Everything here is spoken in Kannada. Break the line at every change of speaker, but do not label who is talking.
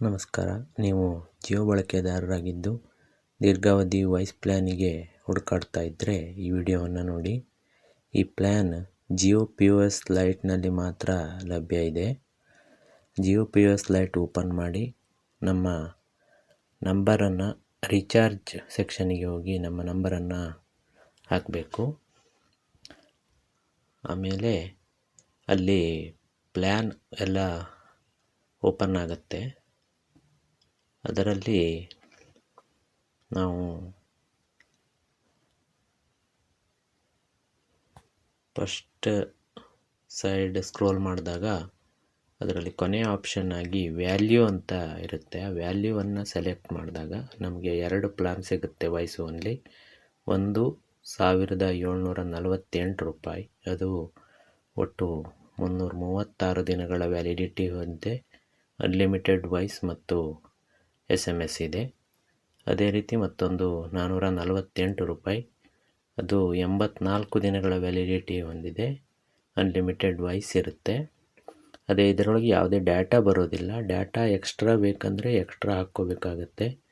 ನಮಸ್ಕಾರ. ನೀವು ಜಿಯೋ ಬಳಕೆದಾರರಾಗಿದ್ದು ದೀರ್ಘಾವಧಿ ವಾಯ್ಸ್ ಪ್ಲ್ಯಾನಿಗೆ ಹುಡುಕಾಡ್ತಾ ಇದ್ದರೆ ಈ ವಿಡಿಯೋವನ್ನು ನೋಡಿ. ಈ plan Jio P U S ಲೈಟ್ನಲ್ಲಿ ಮಾತ್ರ ಲಭ್ಯ ಇದೆ. Jio P U S lite open ಮಾಡಿ ನಮ್ಮ ನಂಬರನ್ನು ರೀಚಾರ್ಜ್ ಸೆಕ್ಷನಿಗೆ ಹೋಗಿ ನಮ್ಮ ನಂಬರನ್ನು ಹಾಕಬೇಕು. ಆಮೇಲೆ ಅಲ್ಲಿ ಪ್ಲ್ಯಾನ್ ಎಲ್ಲ ಓಪನ್ ಆಗುತ್ತೆ. ಅದರಲ್ಲಿ ನಾವು ಫಸ್ಟ್ ಸೈಡ್ ಸ್ಕ್ರೋಲ್ ಮಾಡಿದಾಗ ಅದರಲ್ಲಿ ಕೊನೆಯ ಆಪ್ಷನ್ ಆಗಿ ವ್ಯಾಲ್ಯೂ ಅಂತ ಇರುತ್ತೆ. ಆ ವ್ಯಾಲ್ಯೂವನ್ನು ಸೆಲೆಕ್ಟ್ ಮಾಡಿದಾಗ ನಮಗೆ ಎರಡು ಪ್ಲ್ಯಾನ್ ಸಿಗುತ್ತೆ ವಾಯ್ಸ್ ಓನ್ಲಿ. ಒಂದು ಸಾವಿರದ ಏಳ್ನೂರ ನಲವತ್ತೆಂಟು ರೂಪಾಯಿ. ಅದು ಒಟ್ಟು ಮುನ್ನೂರ ಮೂವತ್ತಾರು ದಿನಗಳ ವ್ಯಾಲಿಡಿಟಿ ಹೊಂದಿದೆ. ಅನ್ಲಿಮಿಟೆಡ್ ವಾಯ್ಸ್ ಮತ್ತು ಎಸ್ ಎಂ ಎಸ್ ಇದೆ. ಅದೇ ರೀತಿ ಮತ್ತೊಂದು ನಾನ್ನೂರ ನಲವತ್ತೆಂಟು ರೂಪಾಯಿ. ಅದು ಎಂಬತ್ನಾಲ್ಕು ದಿನಗಳ ವ್ಯಾಲಿಡಿಟಿ ಹೊಂದಿದೆ. ಅನ್ಲಿಮಿಟೆಡ್ ವಾಯ್ಸ್ ಇರುತ್ತೆ. ಅದೇ ಇದರೊಳಗೆ ಯಾವುದೇ ಡೇಟಾ ಬರೋದಿಲ್ಲ. ಡೇಟಾ ಎಕ್ಸ್ಟ್ರಾ ಬೇಕಂದರೆ ಎಕ್ಸ್ಟ್ರಾ ಹಾಕ್ಕೋಬೇಕಾಗತ್ತೆ.